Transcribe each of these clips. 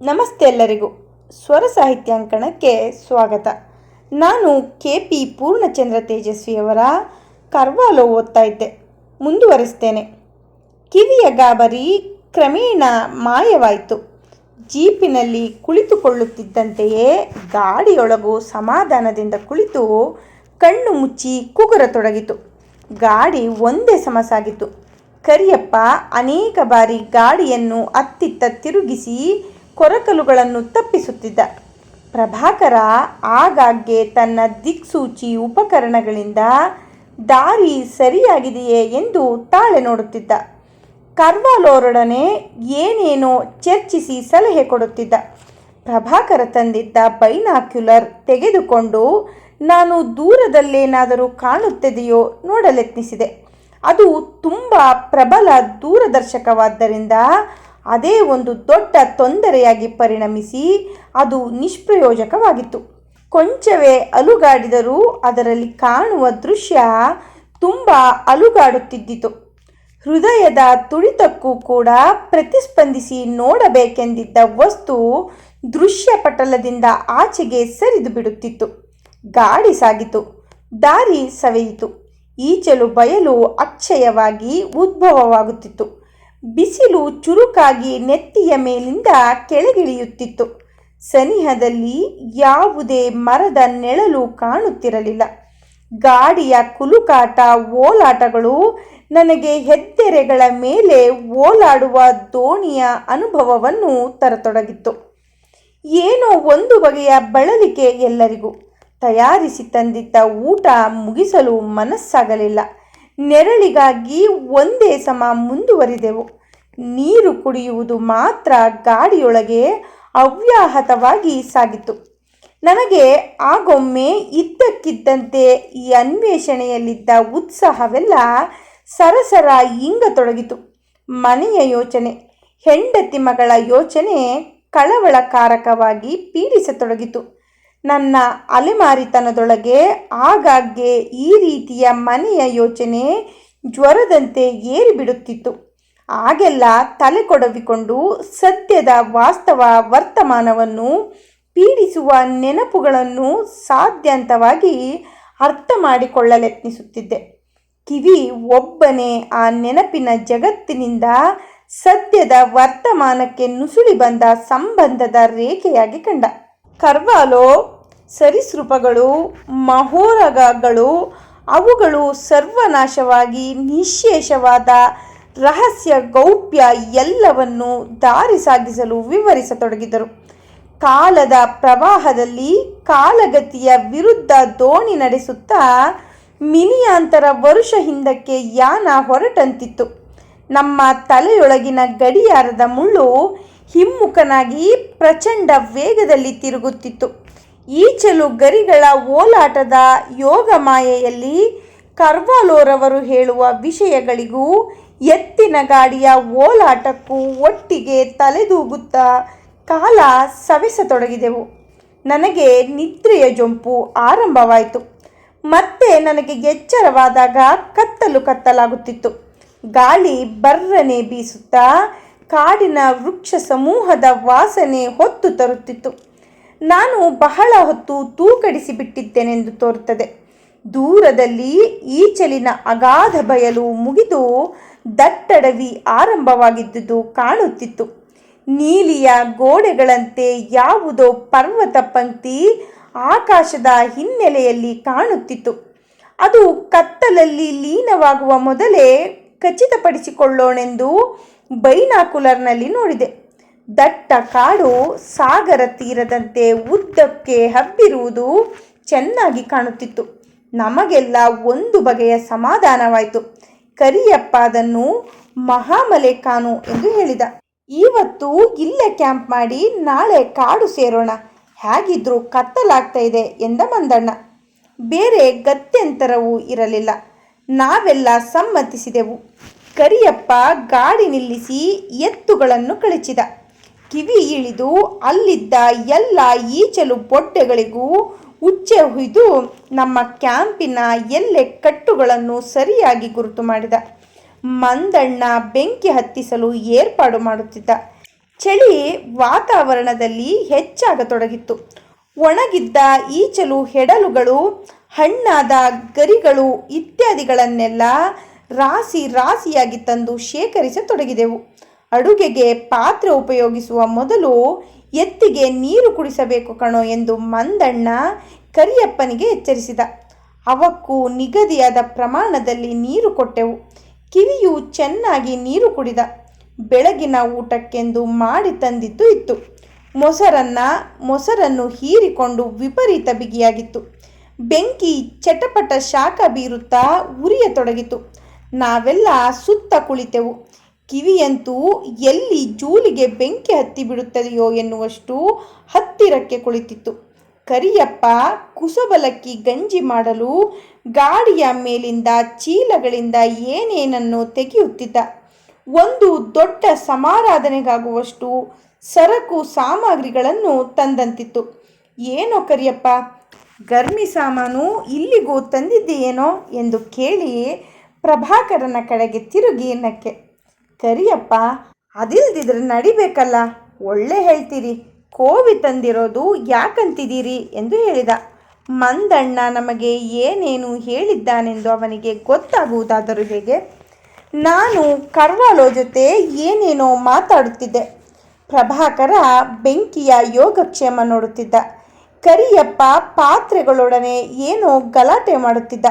ನಮಸ್ತೆ ಎಲ್ಲರಿಗೂ. ಸ್ವರ ಸಾಹಿತ್ಯಾಂಕಣಕ್ಕೆ ಸ್ವಾಗತ. ನಾನು ಕೆ ಪಿ ಪೂರ್ಣಚಂದ್ರ ತೇಜಸ್ವಿಯವರ ಕರ್ವಾಲೋ ಓದ್ತಾ ಇದ್ದೆ. ಮುಂದುವರಿಸ್ತೇನೆ. ಕಿವಿಯ ಗಾಬರಿ ಕ್ರಮೇಣ ಮಾಯವಾಯಿತು. ಜೀಪಿನಲ್ಲಿ ಕುಳಿತುಕೊಳ್ಳುತ್ತಿದ್ದಂತೆಯೇ ಗಾಡಿಯೊಳಗು ಸಮಾಧಾನದಿಂದ ಕುಳಿತು ಕಣ್ಣು ಮುಚ್ಚಿ ಕುಗುರತೊಡಗಿತು. ಗಾಡಿ ಒಂದೇ ಸಮಸಾಗಿತ್ತು. ಕರಿಯಪ್ಪ ಅನೇಕ ಬಾರಿ ಗಾಡಿಯನ್ನು ಅತ್ತಿತ್ತ ತಿರುಗಿಸಿ ಕೊರಕಲುಗಳನ್ನು ತಪ್ಪಿಸುತ್ತಿದ್ದ. ಪ್ರಭಾಕರ ಆಗಾಗ್ಗೆ ತನ್ನ ದಿಕ್ಸೂಚಿ ಉಪಕರಣಗಳಿಂದ, ದಾರಿ ಸರಿಯಾಗಿದೆಯೇ? ಎಂದು ತಾಳೆ ನೋಡುತ್ತಿದ್ದ. ಕರ್ವಾಲೋರೊಡನೆ ಏನೇನೋ ಚರ್ಚಿಸಿ ಸಲಹೆ ಕೊಡುತ್ತಿದ್ದ. ಪ್ರಭಾಕರ ತಂದಿದ್ದ ಬೈನಾಕ್ಯುಲರ್ ತೆಗೆದುಕೊಂಡು, ನಾನು ದೂರದಲ್ಲೇನಾದರೂ ಕಾಣುತ್ತಿದೆಯೋ ನೋಡಲೆತ್ನಿಸಿದೆ. ಅದು ತುಂಬ ಪ್ರಬಲ ದೂರದರ್ಶಕವಾದ್ದರಿಂದ ಅದೇ ಒಂದು ದೊಡ್ಡ ತೊಂದರೆಯಾಗಿ ಪರಿಣಮಿಸಿ ಅದು ನಿಷ್ಪ್ರಯೋಜಕವಾಗಿತ್ತು. ಕೊಂಚವೇ ಅಲುಗಾಡಿದರೂ ಅದರಲ್ಲಿ ಕಾಣುವ ದೃಶ್ಯ ತುಂಬ ಅಲುಗಾಡುತ್ತಿದ್ದಿತು. ಹೃದಯದ ತುಳಿತಕ್ಕೂ ಕೂಡ ಪ್ರತಿಸ್ಪಂದಿಸಿ ನೋಡಬೇಕೆಂದಿದ್ದ ವಸ್ತು ದೃಶ್ಯಪಟಲದಿಂದ ಆಚೆಗೆ ಸರಿದು ಬಿಡುತ್ತಿತ್ತು. ಗಾಡಿ ಸಾಗಿತು. ದಾರಿ ಸವೆಯಿತು. ಈಚಲು ಬಯಲು ಅಕ್ಷಯವಾಗಿ ಉದ್ಭವವಾಗುತ್ತಿತ್ತು. ಬಿಸಿಲು ಚುರುಕಾಗಿ ನೆತ್ತಿಯ ಮೇಲಿಂದ ಕೆಳಗಿಳಿಯುತ್ತಿತ್ತು. ಸನಿಹದಲ್ಲಿ ಯಾವುದೇ ಮರದ ನೆಳಲು ಕಾಣುತ್ತಿರಲಿಲ್ಲ. ಗಾಡಿಯ ಕುಲುಕಾಟ, ಓಲಾಟಗಳು ನನಗೆ ಹೆದ್ದೆರೆಗಳ ಮೇಲೆ ಓಲಾಡುವ ದೋಣಿಯ ಅನುಭವವನ್ನು ತರತೊಡಗಿತ್ತು. ಏನೋ ಒಂದು ಬಗೆಯ ಬಳಲಿಕೆ ಎಲ್ಲರಿಗೂ. ತಯಾರಿಸಿ ತಂದಿದ್ದ ಊಟ ಮುಗಿಸಲು ಮನಸ್ಸಾಗಲಿಲ್ಲ. ನೆರಳಿಗಾಗಿ ಒಂದೇ ಸಮ ಮುಂದುವರಿದೆವು. ನೀರು ಕುಡಿಯುವುದು ಮಾತ್ರ ಗಾಡಿಯೊಳಗೆ ಅವ್ಯಾಹತವಾಗಿ ಸಾಗಿತು. ನನಗೆ ಆಗೊಮ್ಮೆ ಇದ್ದಕ್ಕಿದ್ದಂತೆ ಈ ಅನ್ವೇಷಣೆಯಲ್ಲಿದ್ದ ಉತ್ಸಾಹವೆಲ್ಲ ಸರಸರ ಇಂಗತೊಡಗಿತು. ಮನೆಯ ಯೋಚನೆ, ಹೆಂಡತಿ ಮಗಳ ಯೋಚನೆ ಕಳವಳಕಾರಕವಾಗಿ ಪೀಡಿಸತೊಡಗಿತು. ನನ್ನ ಅಲೆಮಾರಿತನದೊಳಗೆ ಆಗಾಗ್ಗೆ ಈ ರೀತಿಯ ಮನೆಯ ಯೋಚನೆ ಜ್ವರದಂತೆ ಏರಿಬಿಡುತ್ತಿತ್ತು. ಆಗೆಲ್ಲ ತಲೆ ಕೊಡವಿಕೊಂಡು ಸದ್ಯದ ವಾಸ್ತವ ವರ್ತಮಾನವನ್ನು ಪೀಡಿಸುವ ನೆನಪುಗಳನ್ನು ಸಾಧ್ಯಂತವಾಗಿ ಅರ್ಥ ಮಾಡಿಕೊಳ್ಳಲೆತ್ನಿಸುತ್ತಿದ್ದೆ. ಕಿವಿ ಒಬ್ಬನೇ ಆ ನೆನಪಿನ ಜಗತ್ತಿನಿಂದ ಸದ್ಯದ ವರ್ತಮಾನಕ್ಕೆ ನುಸುಳಿ ಬಂದ ಸಂಬಂಧದ ರೇಖೆಯಾಗಿ ಕಂಡ. ಕರ್ವಾಲೋ ಸರೀಸೃಪಗಳು, ಮಹೋರಗಗಳು, ಅವುಗಳು ಸರ್ವನಾಶವಾಗಿ ನಿಶೇಷವಾದ ರಹಸ್ಯ ಗೌಪ್ಯ ಎಲ್ಲವನ್ನು ದಾರಿ ಸಾಗಿಸಲು ವಿವರಿಸತೊಡಗಿದರು. ಕಾಲದ ಪ್ರವಾಹದಲ್ಲಿ ಕಾಲಗತಿಯ ವಿರುದ್ಧ ದೋಣಿ ನಡೆಸುತ್ತಾ ಮಿನಿಯಾಂತರ ವರುಷ ಹಿಂದಕ್ಕೆ ಯಾನ ಹೊರಟಂತಿತ್ತು. ನಮ್ಮ ತಲೆಯೊಳಗಿನ ಗಡಿಯಾರದ ಮುಳ್ಳು ಹಿಮ್ಮುಖನಾಗಿ ಪ್ರಚಂಡ ವೇಗದಲ್ಲಿ ತಿರುಗುತ್ತಿತ್ತು. ಈಚಲು ಗರಿಗಳ ಓಲಾಟದ ಯೋಗ ಮಾಯೆಯಲ್ಲಿ ಕರ್ವಾಲೋರವರು ಹೇಳುವ ವಿಷಯಗಳಿಗೂ ಎತ್ತಿನ ಗಾಡಿಯ ಓಲಾಟಕ್ಕೂ ಒಟ್ಟಿಗೆ ತಲೆದೂಗುತ್ತಾ ಕಾಲ ಸವೆಸತೊಡಗಿದೆವು. ನನಗೆ ನಿದ್ರೆಯ ಜೊಂಪು ಆರಂಭವಾಯಿತು. ಮತ್ತೆ ನನಗೆ ಎಚ್ಚರವಾದಾಗ ಕತ್ತಲು ಕತ್ತಲಾಗುತ್ತಿತ್ತು. ಗಾಳಿ ಬರ್ರನೆ ಬೀಸುತ್ತಾ ಕಾಡಿನ ವೃಕ್ಷ ಸಮೂಹದ ವಾಸನೆ ಹೊತ್ತು ತರುತ್ತಿತ್ತು. ನಾನು ಬಹಳ ಹೊತ್ತು ತೂಕಡಿಸಿ ಬಿಟ್ಟಿದ್ದೇನೆಂದು ತೋರುತ್ತದೆ. ದೂರದಲ್ಲಿ ಈಚಲಿನ ಅಗಾಧ ಬಯಲು ಮುಗಿದು ದಟ್ಟಡವಿ ಆರಂಭವಾಗಿದ್ದುದು ಕಾಣುತ್ತಿತ್ತು. ನೀಲಿಯ ಗೋಡೆಗಳಂತೆ ಯಾವುದೋ ಪರ್ವತ ಪಂಕ್ತಿ ಆಕಾಶದ ಹಿನ್ನೆಲೆಯಲ್ಲಿ ಕಾಣುತ್ತಿತ್ತು. ಅದು ಕತ್ತಲಲ್ಲಿ ಲೀನವಾಗುವ ಮೊದಲೇ ಖಚಿತಪಡಿಸಿಕೊಳ್ಳೋಣೆಂದು ಬೈನಾಕುಲರ್ನಲ್ಲಿ ನೋಡಿದೆ. ದಟ್ಟ ಕಾಡು ಸಾಗರ ತೀರದಂತೆ ಉದ್ದಕ್ಕೆ ಹಬ್ಬಿರುವುದು ಚೆನ್ನಾಗಿ ಕಾಣುತ್ತಿತ್ತು. ನಮಗೆಲ್ಲ ಒಂದು ಬಗೆಯ ಸಮಾಧಾನವಾಯಿತು. ಕರಿಯಪ್ಪ ಅದನ್ನು ಮಹಾಮಲೆ ಕಾನು ಎಂದು ಹೇಳಿದ. ಇವತ್ತು ಇಲ್ಲೇ ಕ್ಯಾಂಪ್ ಮಾಡಿ ನಾಳೆ ಕಾಡು ಸೇರೋಣ. ಹೇಗಿದ್ರೂ ಕತ್ತಲಾಗ್ತಾ ಇದೆ ಎಂದ ಮಂದಣ್ಣ. ಬೇರೆ ಗತ್ಯಂತರವೂ ಇರಲಿಲ್ಲ. ನಾವೆಲ್ಲ ಸಮ್ಮತಿಸಿದೆವು. ಕರಿಯಪ್ಪ ಗಾಡಿ ನಿಲ್ಲಿಸಿ ಎತ್ತುಗಳನ್ನು ಕಳಚಿದ. ಕಿವಿ ಇಳಿದು ಅಲ್ಲಿದ್ದ ಎಲ್ಲ ಈಚಲು ಬೊಡ್ಡೆಗಳಿಗೂ ಉಚ್ಚೆ ಹುಯ್ದು ನಮ್ಮ ಕ್ಯಾಂಪಿನ ಎಲ್ಲೆ ಕಟ್ಟುಗಳನ್ನು ಸರಿಯಾಗಿ ಗುರುತು ಮಾಡಿದ. ಮಂದಣ್ಣ ಬೆಂಕಿ ಹತ್ತಿಸಲು ಏರ್ಪಾಡು ಮಾಡುತ್ತಿದ್ದ. ಚಳಿ ವಾತಾವರಣದಲ್ಲಿ ಹೆಚ್ಚಾಗತೊಡಗಿತ್ತು ಒಣಗಿದ್ದ ಈಚಲು ಹೆಡಲುಗಳು, ಹಣ್ಣಾದ ಗರಿಗಳು ಇತ್ಯಾದಿಗಳನ್ನೆಲ್ಲ ರಾಸಿ ರಾಸಿಯಾಗಿ ತಂದು ಶೇಖರಿಸತೊಡಗಿದೆವು. ಅಡುಗೆಗೆ ಪಾತ್ರೆ ಉಪಯೋಗಿಸುವ ಮೊದಲು ಎತ್ತಿಗೆ ನೀರು ಕುಡಿಸಬೇಕು ಕಣೋ ಎಂದು ಮಂದಣ್ಣ ಕರಿಯಪ್ಪನಿಗೆ ಎಚ್ಚರಿಸಿದ. ಅವಕ್ಕೂ ನಿಗದಿಯಾದ ಪ್ರಮಾಣದಲ್ಲಿ ನೀರು ಕೊಟ್ಟೆವು. ಕಿವಿಯು ಚೆನ್ನಾಗಿ ನೀರು ಕುಡಿದ. ಬೆಳಗಿನ ಊಟಕ್ಕೆಂದು ಮಾಡಿ ತಂದಿದ್ದು ಇತ್ತು. ಮೊಸರನ್ನ, ಮೊಸರನ್ನು ಹೀರಿಕೊಂಡು ವಿಪರೀತ ಬಿಗಿಯಾಗಿತ್ತು. ಬೆಂಕಿ ಚಟಪಟ ಶಾಖ ಬೀರುತ್ತಾ ಉರಿಯತೊಡಗಿತು. ನಾವೆಲ್ಲ ಸುತ್ತ ಕುಳಿತೆವು. ಕಿವಿಯಂತೂ ಎಲ್ಲಿ ಜೂಲಿಗೆ ಬೆಂಕಿ ಹತ್ತಿ ಬಿಡುತ್ತದೆಯೋ ಎನ್ನುವಷ್ಟು ಹತ್ತಿರಕ್ಕೆ ಕುಳಿತಿತ್ತು. ಕರಿಯಪ್ಪ ಕುಸಬಲಕ್ಕಿ ಗಂಜಿ ಮಾಡಲು ಗಾಡಿಯ ಮೇಲಿಂದ ಚೀಲಗಳಿಂದ ಏನೇನನ್ನು ತೆಗೆಯುತ್ತಿದ್ದ. ಒಂದು ದೊಡ್ಡ ಸಮಾರಾಧನೆಗಾಗುವಷ್ಟು ಸರಕು ಸಾಮಗ್ರಿಗಳನ್ನು ತಂದಂತಿತ್ತು. ಏನೋ ಕರಿಯಪ್ಪ, ಗರ್ಮಿ ಸಾಮಾನು ಇಲ್ಲಿಗೂ ತಂದಿದ್ದೀಯೇನೋ ಎಂದು ಕೇಳಿ ಪ್ರಭಾಕರನ ಕಡೆಗೆ ತಿರುಗಿ ನಕ್ಕೆ ಕರಿಯಪ್ಪ ಅದಿಲ್ದಿದ್ರೆ ನಡಿಬೇಕಲ್ಲ. ಒಳ್ಳೆ ಹೇಳ್ತೀರಿ. ಕೋವಿ ತಂದಿರೋದು ಯಾಕಂತಿದ್ದೀರಿ ಎಂದು ಹೇಳಿದ. ಮಂದಣ್ಣ ನಮಗೆ ಏನೇನು ಹೇಳಿದ್ದಾನೆಂದು ಅವನಿಗೆ ಗೊತ್ತಾಗುವುದಾದರೂ ಹೇಗೆ? ನಾನು ಕರ್ವಾಲೋ ಜೊತೆ ಏನೇನೋ ಮಾತಾಡುತ್ತಿದ್ದೆ. ಪ್ರಭಾಕರ ಬೆಂಕಿಯ ಯೋಗಕ್ಷೇಮ ನೋಡುತ್ತಿದ್ದ. ಕರಿಯಪ್ಪ ಪಾತ್ರೆಗಳೊಡನೆ ಏನೋ ಗಲಾಟೆ ಮಾಡುತ್ತಿದ್ದ.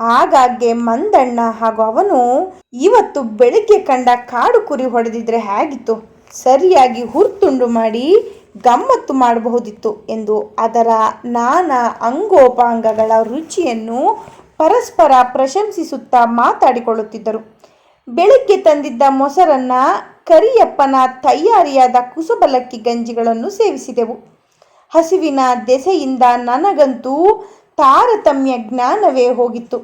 ಆಗಾಗ್ಗೆ ಮಂದಣ್ಣ ಹಾಗೂ ಅವನು ಇವತ್ತು ಬೆಳಿಗ್ಗೆ ಕಂಡ ಕಾಡು ಕುರಿ ಹೊಡೆದಿದ್ರೆ ಹೇಗಿತ್ತು? ಸರಿಯಾಗಿ ಹುರ್ತುಂಡು ಮಾಡಿ ಗಮ್ಮತ್ತು ಮಾಡಬಹುದಿತ್ತು ಎಂದು ಅದರ ನಾನಾ ಅಂಗೋಪಾಂಗಗಳ ರುಚಿಯನ್ನು ಪರಸ್ಪರ ಪ್ರಶಂಸಿಸುತ್ತಾ ಮಾತಾಡಿಕೊಳ್ಳುತ್ತಿದ್ದರು. ಬೆಳಿಗ್ಗೆ ತಂದಿದ್ದ ಮೊಸರನ್ನ ಕರಿಯಪ್ಪನ ತಯಾರಿಯಾದ ಕುಸುಬಲಕ್ಕಿ ಗಂಜಿಗಳನ್ನು ಸೇವಿಸಿದೆವು. ಹಸಿವಿನ ದೆಸೆಯಿಂದ ನನಗಂತೂ ತಾರತಮ್ಯ ಜ್ಞಾನವೇ ಹೋಗಿತ್ತು.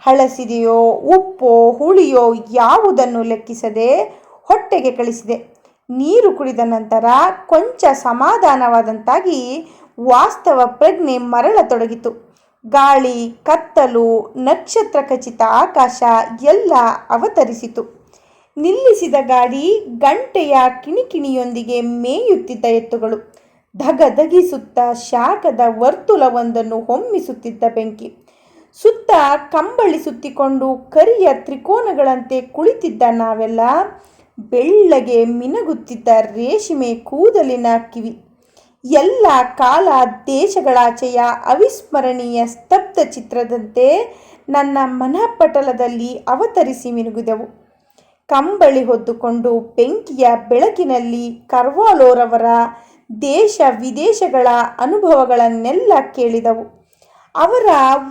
ಹಳಸಿದೆಯೋ, ಉಪ್ಪೋ, ಹುಳಿಯೋ ಯಾವುದನ್ನು ಲೆಕ್ಕಿಸದೆ ಹೊಟ್ಟೆಗೆ ಕಳಿಸಿದೆ. ನೀರು ಕುಡಿದ ನಂತರ ಕೊಂಚ ಸಮಾಧಾನವಾದಂತಾಗಿ ವಾಸ್ತವ ಪ್ರಜ್ಞೆ ಮರಳತೊಡಗಿತು. ಗಾಳಿ, ಕತ್ತಲು, ನಕ್ಷತ್ರ ಖಚಿತ ಆಕಾಶ ಎಲ್ಲ ಅವತರಿಸಿತು. ನಿಲ್ಲಿಸಿದ ಗಾಡಿ ಗಂಟೆಯ ಕಿಣಿಕಿಣಿಯೊಂದಿಗೆ ಮೇಯುತ್ತಿದ್ದ ಎತ್ತುಗಳು. ಧಗಧಗಿಸುತ್ತ ಶಾಖದ ವರ್ತುಲವೊಂದನ್ನು ಹೊಮ್ಮಿಸುತ್ತಿದ್ದ ಬೆಂಕಿ. ಸುತ್ತ ಕಂಬಳಿ ಸುತ್ತಿಕೊಂಡು ಕರಿಯ ತ್ರಿಕೋನಗಳಂತೆ ಕುಳಿತಿದ್ದ ನಾವೆಲ್ಲ ಬೆಳ್ಳಗೆ ಮಿನಗುತ್ತಿದ್ದ ರೇಷ್ಮೆ ಕೂದಲಿನ ಕಿವಿ. ಎಲ್ಲ ಕಾಲ ದೇಶಗಳಾಚೆಯ ಅವಿಸ್ಮರಣೀಯ ಸ್ತಬ್ಧ ಚಿತ್ರದಂತೆ ನನ್ನ ಮನಪಟಲದಲ್ಲಿ ಅವತರಿಸಿ ಮಿನುಗಿದೆವು. ಕಂಬಳಿ ಹೊದ್ದುಕೊಂಡು ಬೆಂಕಿಯ ಬೆಳಕಿನಲ್ಲಿ ಕರ್ವಾಲೋರವರ ದೇಶ ವಿದೇಶಗಳ ಅನುಭವಗಳನ್ನೆಲ್ಲ ಕೇಳಿದವು. ಅವರ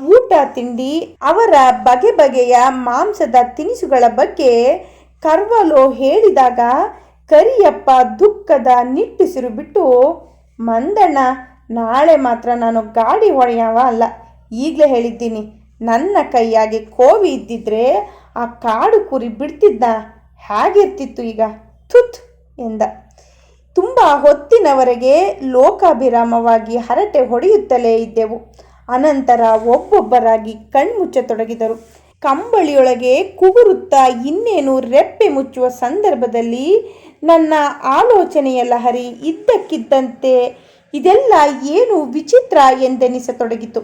ಊಟ ತಿಂಡಿ, ಅವರ ಬಗೆ ಬಗೆಯ ಮಾಂಸದ ತಿನಿಸುಗಳ ಬಗ್ಗೆ ಕರ್ವಲೋ ಹೇಳಿದಾಗ, ಕರಿಯಪ್ಪ ದುಃಖದ ನಿಟ್ಟುಸಿರು ಬಿಟ್ಟು, ಮಂದಣ್ಣ, ನಾಳೆ ಮಾತ್ರ ನಾನು ಗಾಡಿ ಹೊಡೆಯವ ಅಲ್ಲ. ಈಗಲೇ ಹೇಳಿದ್ದೀನಿ. ನನ್ನ ಕೈಯಾಗಿ ಕೋವಿ ಇದ್ದಿದ್ರೆ ಆ ಕಾಡು ಕುರಿ ಬಿಡ್ತಿದ್ದ. ಹೇಗಿರ್ತಿತ್ತು ಈಗ. ಥುತ್ ಎಂದ. ಹೊತ್ತಿನವರೆಗೆ ಲೋಕಾಭಿರಾಮವಾಗಿ ಹರಟೆ ಹೊಡೆಯುತ್ತಲೇ ಇದ್ದೆವು. ಅನಂತರ ಒಬ್ಬೊಬ್ಬರಾಗಿ ಕಣ್ಮುಚ್ಚತೊಡಗಿದರು. ಕಂಬಳಿಯೊಳಗೆ ಕುಗುರುತ್ತಾ ಇನ್ನೇನು ರೆಪ್ಪೆ ಮುಚ್ಚುವ ಸಂದರ್ಭದಲ್ಲಿ ನನ್ನ ಆಲೋಚನೆಯ ಲಹರಿ ಇದ್ದಕ್ಕಿದ್ದಂತೆ ಇದೆಲ್ಲ ಏನು ವಿಚಿತ್ರ ಎಂದೆನಿಸತೊಡಗಿತು.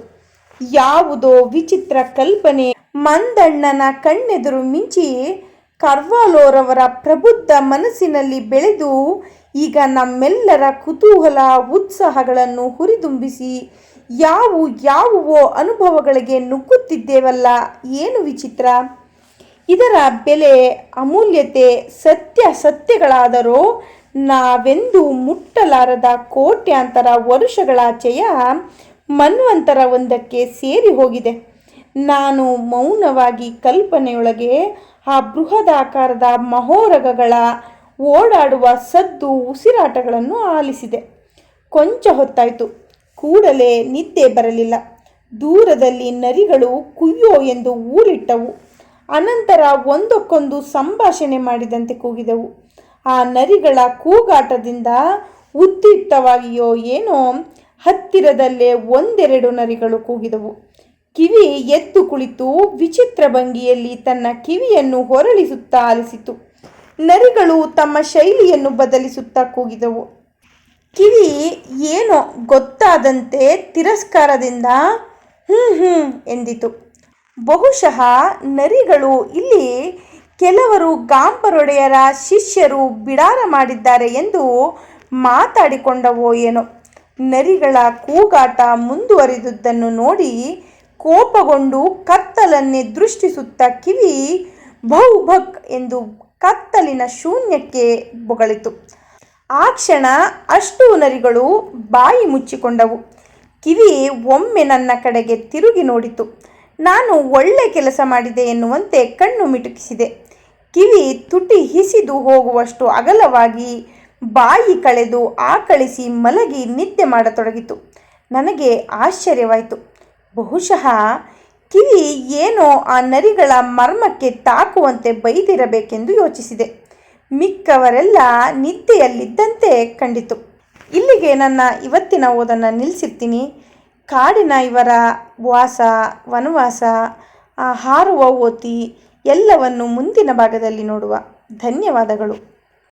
ಯಾವುದೋ ವಿಚಿತ್ರ ಕಲ್ಪನೆ ಮಂದಣ್ಣನ ಕಣ್ಣೆದುರು ಮಿಂಚಿ ಕರ್ವಾಲೋರವರ ಪ್ರಬುದ್ಧ ಮನಸ್ಸಿನಲ್ಲಿ ಬೆಳೆದು ಈಗ ನಮ್ಮೆಲ್ಲರ ಕುತೂಹಲ, ಉತ್ಸಾಹಗಳನ್ನು ಹುರಿದುಂಬಿಸಿ ಯಾವು ಯಾವುವೋ ಅನುಭವಗಳಿಗೆ ನುಗ್ಗುತ್ತಿದ್ದೇವಲ್ಲ ಏನು ವಿಚಿತ್ರ? ಇದರ ಬೆಲೆ, ಅಮೂಲ್ಯತೆ, ಸತ್ಯ ಸತ್ಯಗಳಾದರೂ ನಾವೆಂದು ಮುಟ್ಟಲಾರದ ಕೋಟ್ಯಾಂತರ ವರುಷಗಳಾಚೆಯ ಮನ್ವಂತರ ಒಂದಕ್ಕೆ ಸೇರಿ ಹೋಗಿದೆ. ನಾನು ಮೌನವಾಗಿ ಕಲ್ಪನೆಯೊಳಗೆ ಆ ಬೃಹದಾಕಾರದ ಮಹೋರಗಗಳ ಓಡಾಡುವ ಸದ್ದು ಉಸಿರಾಟಗಳನ್ನು ಆಲಿಸಿದೆ. ಕೊಂಚ ಹೊತ್ತಾಯಿತು. ಕೂಡಲೇ ನಿದ್ದೆ ಬರಲಿಲ್ಲ. ದೂರದಲ್ಲಿ ನರಿಗಳು ಕುಯ್ಯೋ ಎಂದು ಊರಿಟ್ಟವು. ಅನಂತರ ಒಂದಕ್ಕೊಂದು ಸಂಭಾಷಣೆ ಮಾಡಿದಂತೆ ಕೂಗಿದವು. ಆ ನರಿಗಳ ಕೂಗಾಟದಿಂದ ಉದ್ದಿಕ್ತವಾಗಿಯೋ ಏನೋ ಹತ್ತಿರದಲ್ಲೇ ಒಂದೆರಡು ನರಿಗಳು ಕೂಗಿದವು. ಕಿವಿ ಎದ್ದು ಕುಳಿತು ವಿಚಿತ್ರ ಭಂಗಿಯಲ್ಲಿ ತನ್ನ ಕಿವಿಯನ್ನು ಹೊರಳಿಸುತ್ತಾ ಆಲಿಸಿತು. ನರಿಗಳು ತಮ್ಮ ಶೈಲಿಯನ್ನು ಬದಲಿಸುತ್ತಾ ಕೂಗಿದವು. ಕಿವಿ ಏನೋ ಗೊತ್ತಾದಂತೆ ತಿರಸ್ಕಾರದಿಂದ ಹ್ಞೂ ಹ್ಞೂ ಎಂದಿತು. ಬಹುಶಃ ನರಿಗಳು ಇಲ್ಲಿ ಕೆಲವರು ಗಾಂಬರೊಡೆಯರ ಶಿಷ್ಯರು ಬಿಡಾರ ಮಾಡಿದ್ದಾರೆ ಎಂದು ಮಾತಾಡಿಕೊಂಡವೋ ಏನೋ. ನರಿಗಳ ಕೂಗಾಟ ಮುಂದುವರಿದುದನ್ನು ನೋಡಿ ಕೋಪಗೊಂಡು ಕತ್ತಲನ್ನೇ ದೃಷ್ಟಿಸುತ್ತ ಕಿವಿ ಭೌ ಭಕ್ ಎಂದು ಕತ್ತಲಿನ ಶೂನ್ಯಕ್ಕೆ ಬೊಗಳಿತು. ಆ ಕ್ಷಣ ಅಷ್ಟು ನರಿಗಳು ಬಾಯಿ ಮುಚ್ಚಿಕೊಂಡವು. ಕಿವಿ ಒಮ್ಮೆ ನನ್ನ ಕಡೆಗೆ ತಿರುಗಿ ನೋಡಿತು. ನಾನು ಒಳ್ಳೆ ಕೆಲಸ ಮಾಡಿದೆ ಎನ್ನುವಂತೆ ಕಣ್ಣು ಮಿಟುಕಿಸಿದೆ. ಕಿವಿ ತುಟಿ ಹಿಸಿದು ಹೋಗುವಷ್ಟು ಅಗಲವಾಗಿ ಬಾಯಿ ಕಳೆದು ಆಕಳಿಸಿ ಮಲಗಿ ನಿದ್ದೆ ಮಾಡತೊಡಗಿತು. ನನಗೆ ಆಶ್ಚರ್ಯವಾಯಿತು. ಬಹುಶಃ ಕಿವಿ ಏನೋ ಆ ನರಿಗಳ ಮರ್ಮಕ್ಕೆ ತಾಕುವಂತೆ ಬೈದಿರಬೇಕೆಂದು ಯೋಚಿಸಿದೆ. ಮಿಕ್ಕವರೆಲ್ಲ ನಿದ್ದೆಯಲ್ಲಿದ್ದಂತೆ ಕಂಡಿತು. ಇಲ್ಲಿಗೆ ನನ್ನ ಇವತ್ತಿನ ಓದನ್ನು ನಿಲ್ಲಿಸಿರ್ತೀನಿ ಕಾಡಿನ ಇವರ ವಾಸ, ವನವಾಸ, ಆ ಹಾರುವ ಓತಿ ಎಲ್ಲವನ್ನು ಮುಂದಿನ ಭಾಗದಲ್ಲಿ ನೋಡುವ. ಧನ್ಯವಾದಗಳು.